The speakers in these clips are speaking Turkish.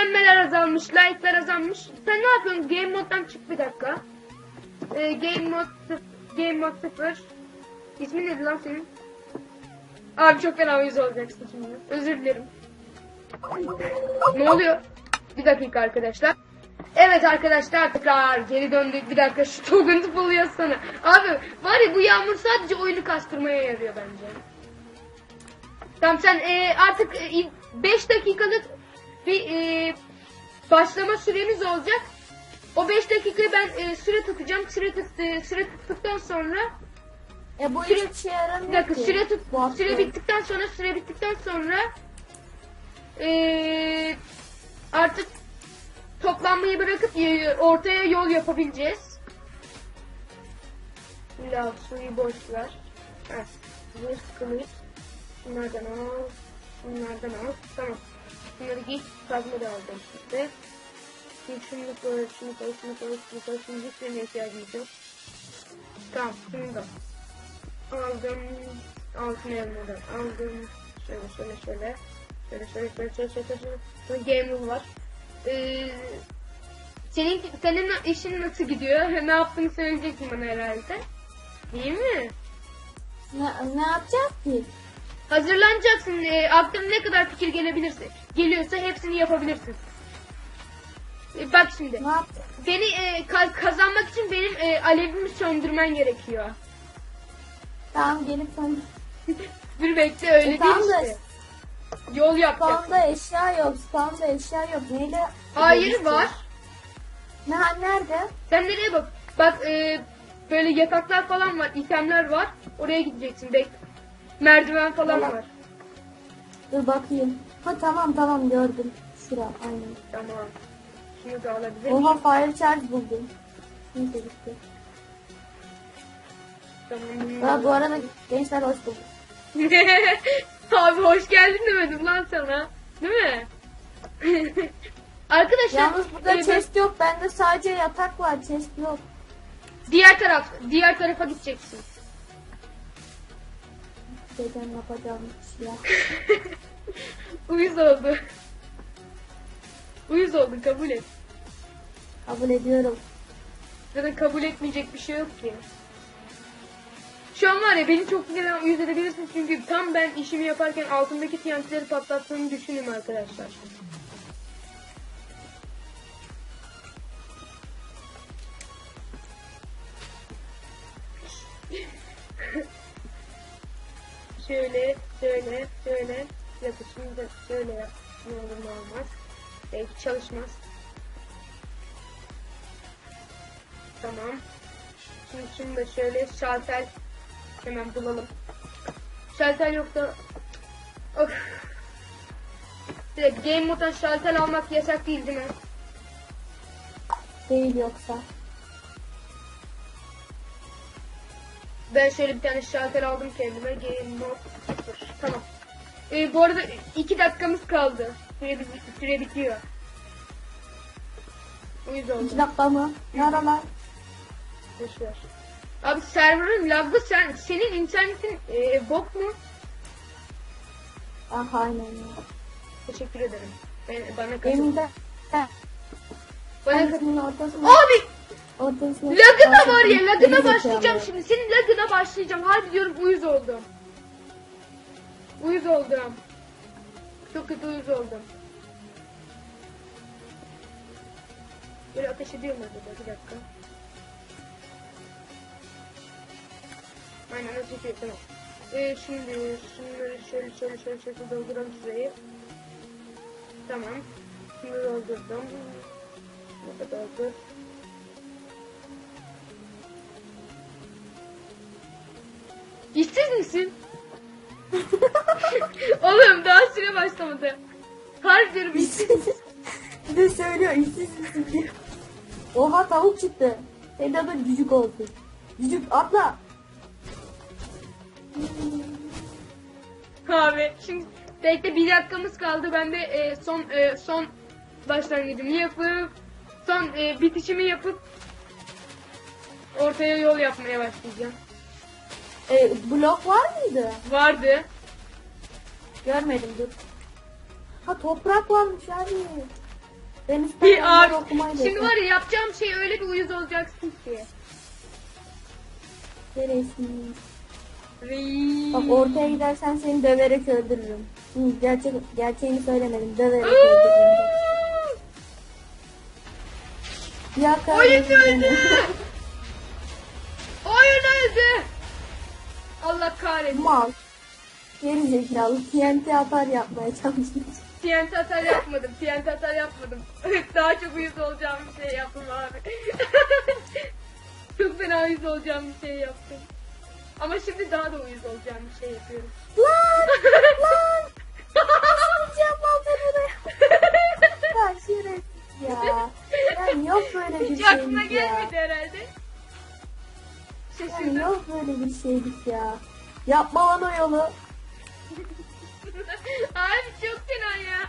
İzlenmeler azalmış, like'lar azalmış. Sen ne yapıyorsun? Game moddan çık bir dakika. Ee, game mod Game mod 0. İsmin neydi lan senin? Abi çok fena yüz olacaksın şimdi. Özür dilerim. Ne oluyor? Bir dakika arkadaşlar. Evet arkadaşlar tekrar geri döndük. Bir dakika şu toguntu buluyor sana. Abi var ya bu yağmur sadece oyunu kastırmaya yarıyor bence. Tamam sen e, artık 5 dakikalık bir e, başlama süremiz olacak. O 5 dakikayı ben e, süre tutacağım. Süre, tut, e, süre tuttuktan sonra E bu Süre- hiçbir yaramıyor bir dakika ki. süre tut Bu hafta. süre bittikten sonra süre bittikten sonra eee artık toplanmayı bırakıp e, ortaya yol yapabileceğiz. Lav suyu boş ver. Heh, zırh kılıç. Bunlardan al. Bunlardan al. Tamam. Bunları giy. Kazma da alacağım şimdi. Şimdi şunu koy, şunu koy, şunu koy, şunu koy. Şimdi hiçbirine ihtiyacımız yok. Tamam, şunu da aldım. Altın elmadan aldım. Şöyle şöyle şöyle. Şöyle şöyle şöyle şöyle şöyle şöyle. Sonra game rule var. Ee, senin, senin işin nasıl gidiyor? ne yaptığını söyleyeceksin bana herhalde. Değil mi? Ne, ne yapacağız ki? Hazırlanacaksın. E, aklına ne kadar fikir gelebilirse, geliyorsa hepsini yapabilirsin. E, bak şimdi. Ne yapacağız? Beni e, ka- kazanmak için benim e, alevimi söndürmen gerekiyor. Tamam gelip sonra. Bir bekle öyle E, tamam değil da- işte. Yol yapacaksın. Spawn'da eşya yok. Spawn'da eşya yok. Neyle? Hayır var. Ne, nerede? Sen nereye bak? Bak e, böyle yataklar falan var, itemler var. Oraya gideceksin. Bek. Merdiven falan var. Dur bakayım. Ha tamam tamam gördüm. Şura aynen. Tamam. Şunu da alabilir Oha miyim? fire charge buldum. Neyse gitti. Tamam. Ha, bu arada gençler hoş bulduk. Abi hoş geldin demedim lan sana. Değil mi? Arkadaşlar Yalnız burada e, chest yok. Bende sadece yatak var. Chest yok. diğer taraf diğer tarafa gideceksin. Şeyden yapacağım şey. Uyuz oldu. Uyuz oldu kabul et. Kabul ediyorum. Zaten kabul etmeyecek bir şey yok ki. Şu an var ya beni çok güzel uyuz edebilirsin çünkü tam ben işimi yaparken altındaki TNT'leri patlattığını düşünün arkadaşlar. Şöyle, şöyle, yapışını da şöyle yap. Ne olur ne olmaz. Belki çalışmaz. Tamam. Şimdi şunu da şöyle şalter hemen bulalım. Şalter yoksa of. Bir de game moddan şalter almak yasak değil değil mi? Değil yoksa. Ben şöyle bir tane şalter aldım kendime. Game mod 0. Tamam. Ee, bu arada iki dakikamız kaldı. Süre, süre bitiyor. Uyuz oldu. İki dakika mı? Ne ara lan? Abi server'ın laglı sen senin internetin e, bok mu? Ah aynen ya. Teşekkür ederim. Ben, bana katıl. Benim de Heh, Bana katıl. ortasına. Abi Ortasına. lagına var ya lagına başlayacağım şimdi. Senin lagına başlayacağım. Harbi diyorum uyuz oldum. Uyuz oldum. Çok kötü uyuz oldum. Böyle ateş ediyor mu acaba? Bir dakika. Aynen ateş ediyor tamam. Ee, şimdi şunları şöyle şöyle şöyle şöyle dolduralım şurayı. Tamam. Şunu doldurdum. Şunu da doldur. İşsiz misin? Oğlum daha süre başlamadı. Diyorum işsiz. Bir de söylüyor işsiz misin. Oha tavuk çıktı. Adın cücük oldu. Cücük atla. Abi şimdi bekle bir dakikamız kaldı. Ben de e, son e, son başlangıcımı yapıp son e, bitişimi yapıp ortaya yol yapmaya başlayacağım. E, blok var mıydı? Vardı. Görmedim dur. Ha toprak varmış abi. Ben Bir da. Şimdi var ya yapacağım şey öyle bir uyuz olacaksın ki. Neresin? Reis. Bak ortaya gidersen seni döverek öldürürüm. Hı, gerçek, gerçeğini söylemedim. Döverek öldürürüm. Ya Oyun öldü. Oyun öldü. Allah kahretsin. Mal. Geri zekalı TNT atar yapmaya çalışmış. TNT atar yapmadım. TNT atar yapmadım. Daha çok uyuz olacağım bir şey yaptım abi. çok fena uyuz olacağım bir şey yaptım. Ama şimdi daha da uyuz olacağım bir şey yapıyorum. Lan! Lan! Atacağım baltanı Ya şerefsiz ya. Yani yok böyle bir Hiç aklına gelmedi herhalde. Şaşırdım. yok böyle bir şeylik ya. Yapma lan o yolu. Abi çok fena ya.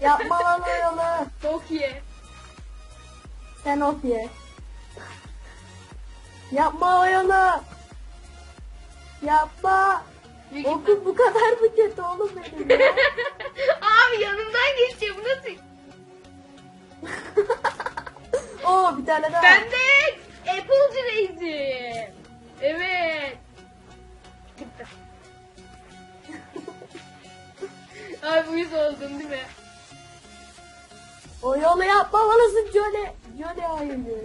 Yapma lan o yolu. Çok iyi. Sen op ye. Yapma o yolu. Yapma. Büyük Okul bu kadar mı kötü oğlum benim ya? Abi yanımdan geçiyor bu nasıl? Oo bir tane daha. Ben de Apple'cı reisim. Evet. Gitti. Abi uyuz oldun değil mi? O yolu yapmamalısın Jolly. Jolly hayır diyor.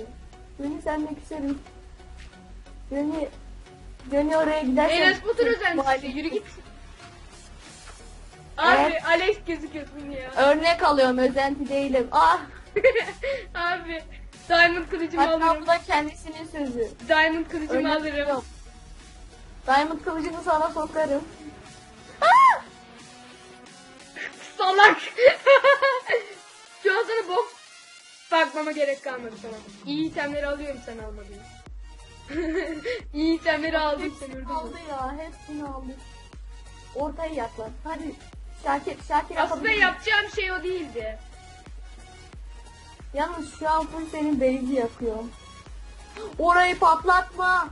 Johnny senle küserim. Johnny, Johnny oraya gidersen... Enes Batur özelmişti. Yürü git. Abi Evet. Alex gözüküyorsun ya. Örnek alıyorum özenti değilim. Ah! Abi Diamond kılıcımı Hatta alırım. bu da kendisinin sözü. Diamond kılıcımı Örnek alırım. yok. Diamond kılıcını sana sokarım. Salak. Şu an sana bok bakmama gerek kalmadı sana. İyi itemleri alıyorum sen almadın. İyi itemleri aldım sen Hepsini aldı ya, hepsini aldı. Ortaya yaklan. Hadi Şakir, Şakir Aslında yapacağım şey o değildi. Yalnız şu an full senin beyzi yakıyor. Orayı patlatma.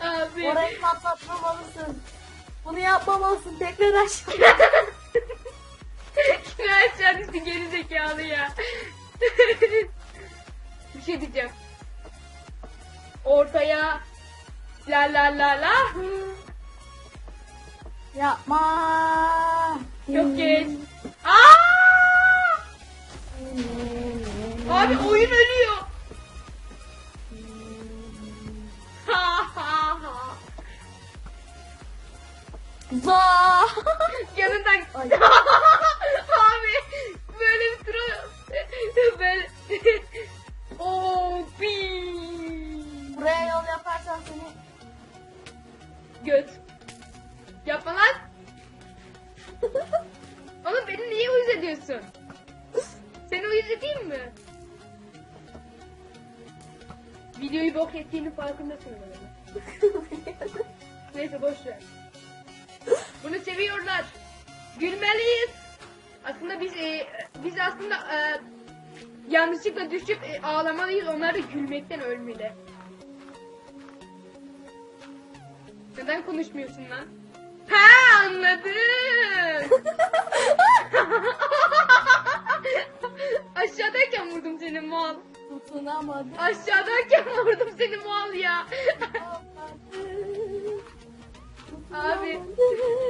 Abi. Orayı patlatmamalısın. Bunu yapmamalısın. Tekrar aşağı. Kimi aşağı düştü geri zekalı ya. Bir şey diyeceğim. Ortaya la la la la. Yapma. Çok geç. Aa! Abi oyun ölüyor. Ha ha ha. Za. Yanından. Ay. Abi böyle bir sıra böyle o Buraya yol yaparsan seni göt. Yanlışlıkla düşüp e, ağlamalıyız. Onlar da gülmekten ölmeli. Neden konuşmuyorsun lan? Ha anladım. Aşağıdayken vurdum seni mal. tutunamadım. Aşağıdayken vurdum seni mal ya. Abi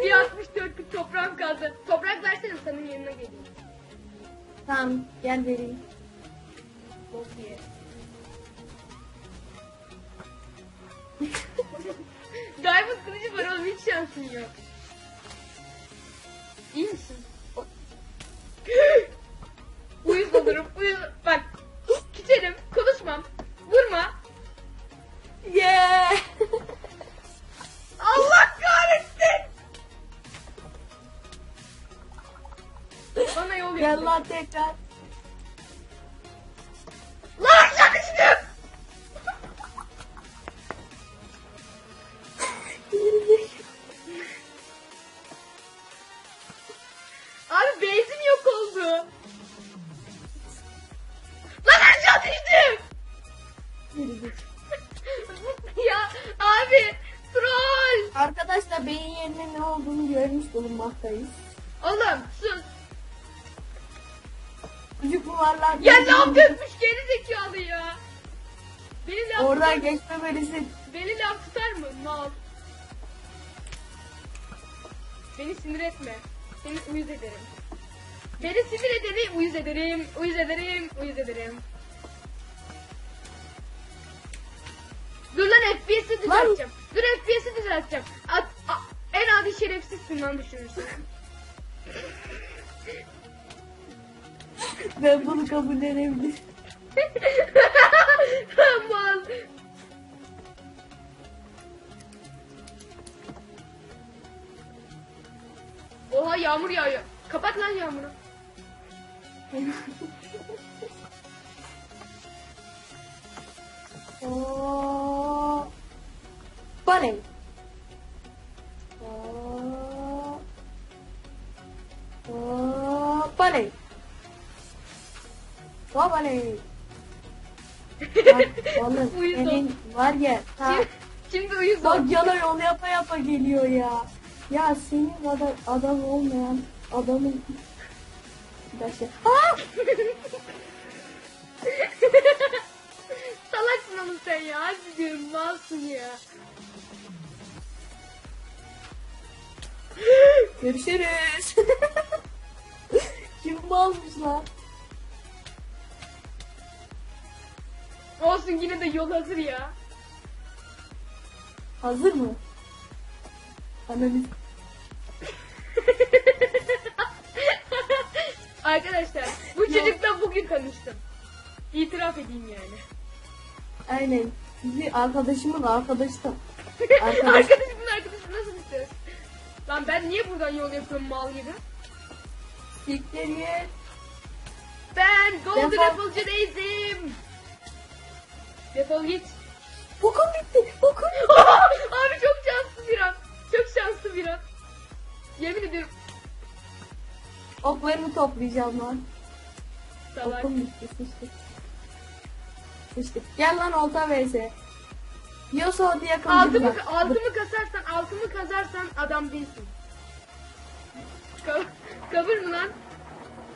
bir 64'lük toprağım kaldı. Toprak versene senin yanına geleyim. Tamam gel vereyim. Diamond kılıcı var oğlum hiç şansın yok. Arkadaşlar beyin yerine ne olduğunu görmüş bulunmaktayız. Oğlum sus. Çocuk yuvarlar. Ya laf dökmüş geri zekalı ya. Beni laf, Oradan geçmemelisin. beni laf tutar mı? Mal. Beni sinir etme. Seni uyuz ederim. Beni sinir ederim, uyuz ederim, uyuz ederim, uyuz ederim. Dur lan FPS'i düzelteceğim. Dur FPS'i düzelteceğim. At, a- en adi şerefsizsin lan düşünürsün. Ben bunu kabul edebilirim. Mal. Oha yağmur yağıyor. Kapat lan yağmuru. Oo. O baley. Bak oğlum Uyuz senin var ya. Ha, Şimdi, şimdi uyuz bak yana yol yapa yapa geliyor ya. Ya senin kadar adam olmayan adamın dakika. Aa! Salaksın oğlum sen ya. Hadi diyorum malsın ya. Görüşürüz. Kim almış lan? Olsun yine de yol hazır ya. Hazır mı? Analiz. Arkadaşlar bu çocukla bugün tanıştım. İtiraf edeyim yani. Aynen. Bizi arkadaşımın arkadaşı da. Arkadaş. Arkadaşımın Lan ben niye buradan yol yapıyorum mal gibi? Siktir git. Ben Golden Defol. Apple'cı Daisym. Defol git. Bokum bitti. Bokum. Abi çok şanslı bir an. Çok şanslı bir an. Yemin ediyorum. Oklarını toplayacağım lan. Salak. Bokum bitti. Sıçtık. Sıçtık. Gel lan olta vs. Yoso hadi yakın. Altımı, altımı kasarsan, altımı kazarsan adam değilsin. Ka- kabul mü lan?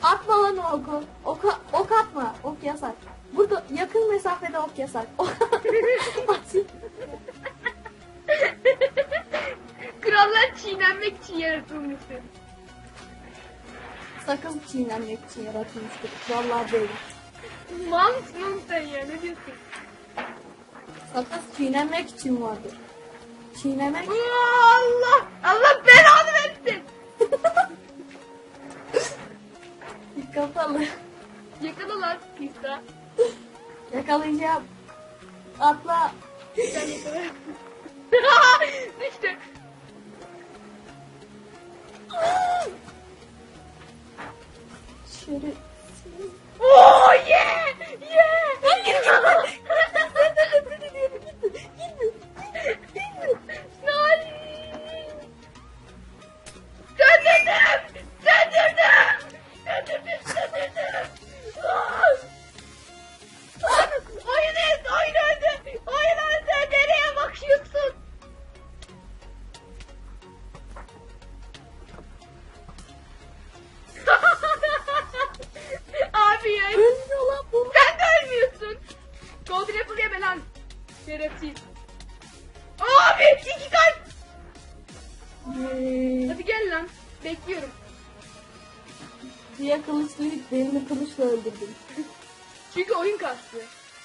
Atma lan o oku. Oka, ok atma. Ok yasak. Burada yakın mesafede ok yasak. At. Krallar çiğnenmek için yaratılmıştır. Sakız çiğnenmek için yaratılmıştır. Vallahi böyle. Mal mısın oğlum sen ya ne diyorsun? Sakız çiğnenmek için vardır. Çiğnemek Allah! Allah belanı versin! kapalı. Yakala lan pizza. Yakalayacağım. Atla. Sen yakala. Düştü. Şöyle. Oh yeah! Yeah!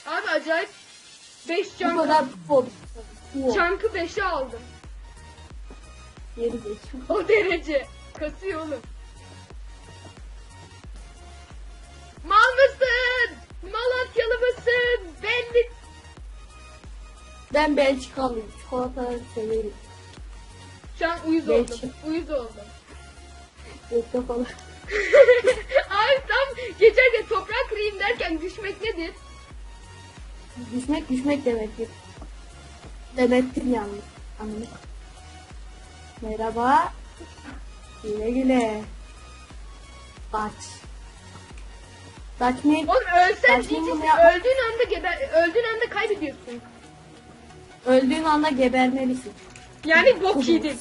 Abi acayip 5 Bu çankı. kadar futbol. Çankı 5'e aldım. Geri geçiyor. O derece. Kasıyor oğlum. Mal mısın? Malatyalı mısın? Belli. Ben Belçikalıyım. Çikolata severim. Şu an uyuz Belçi. oldum. Uyuz oldum. Yok kafalı. Abi tam geçerken toprak kırayım derken düşmek nedir? Düşmek düşmek demektir. Demektir yalnız. Anladık. Merhaba. Güle güle. Kaç ne? Oğlum ölsen diyeceksin. Öldüğün anda geber, öldüğün anda kaybediyorsun. Öldüğün anda gebermelisin. Yani bok yedin.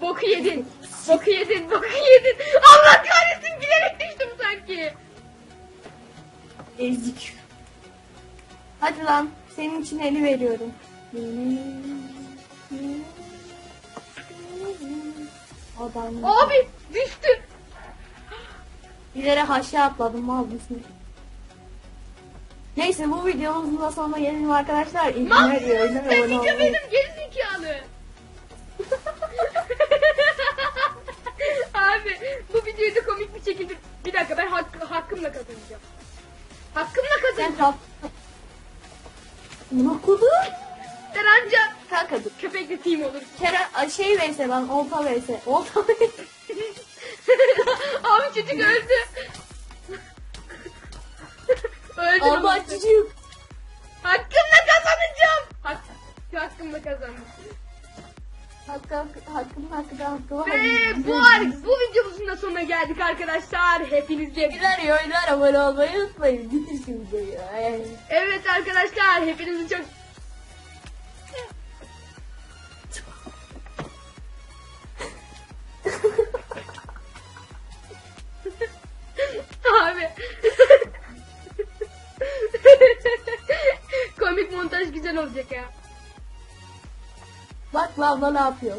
Boku yedin. Boku yedin. Boku yedin. Allah kahretsin bilerek düştüm sanki. Ezik. Hadi lan senin için eli veriyorum. Adam. Abi düştü. Yere haşa atladım mal mısın? Neyse bu videomuzun da sonuna gelelim arkadaşlar. İyi günler, oyunlar, sen olmayı- benim gerizekalı. Abi bu videoyu da komik bir şekilde bir dakika ben hak, hakkımla kazanacağım. Hakkımla kazanacağım. Ne kudu? Sen anca Kanka dur. köpekle team olur. Kerem şey verse lan olta verse. Olta verse. Abi çocuk öldü. öldü. Allah çocuk. Hakkımla kazanacağım. Hak, hakkımla kazandım. Hakkı, hakkın hakkı hakkı var. Ve bu, ar- bu videomuzun da sonuna geldik arkadaşlar. Hepinizce Güler iyi oyunlar abone olmayı unutmayın. Bitir videoyu. Ay. Evet arkadaşlar hepinizi çok Lavla ne yapıyor?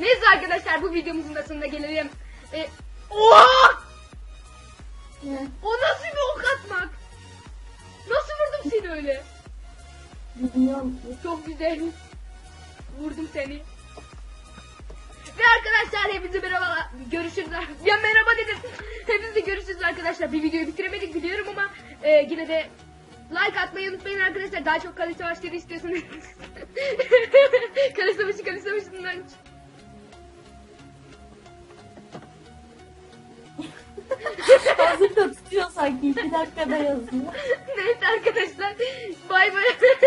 Neyse arkadaşlar bu videomuzun da sonuna gelelim. E, Oha! Ne? O nasıl bir ok atmak? Nasıl vurdum seni öyle? Bilmiyorum ki. Çok güzel. Vurdum seni. Ve arkadaşlar hepinize merhaba. Görüşürüz. Ya merhaba dedim. Hepinize görüşürüz arkadaşlar. Bir videoyu bitiremedik biliyorum ama e, yine de like atmayı unutmayın arkadaşlar. Daha çok kale savaşları istiyorsanız. kale savaşı kale savaşından. Hazırda tutuyor sanki. iki dakikada yazıyor. Neyse arkadaşlar. Bay bay.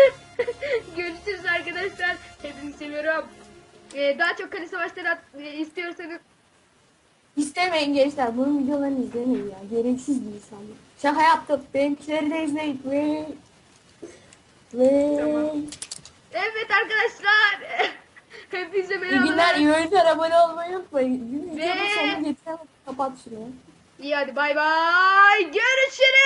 Görüşürüz arkadaşlar. Hepinizi seviyorum. E, daha çok kale savaşları e, istiyorsanız İstemeyin gençler. Bunun videolarını izlemeyin ya. Gereksiz bir insanlık. Şaka yaptım. Benimkileri de izleyin. Ve... Ve... Tamam. Evet arkadaşlar. Hepinize İyi merhaba. günler, iyi oyunlar, abone olmayı unutmayın. Videonun Ve- sonuna getirelim. Kapat şunu. İyi hadi bay bay. Görüşürüz.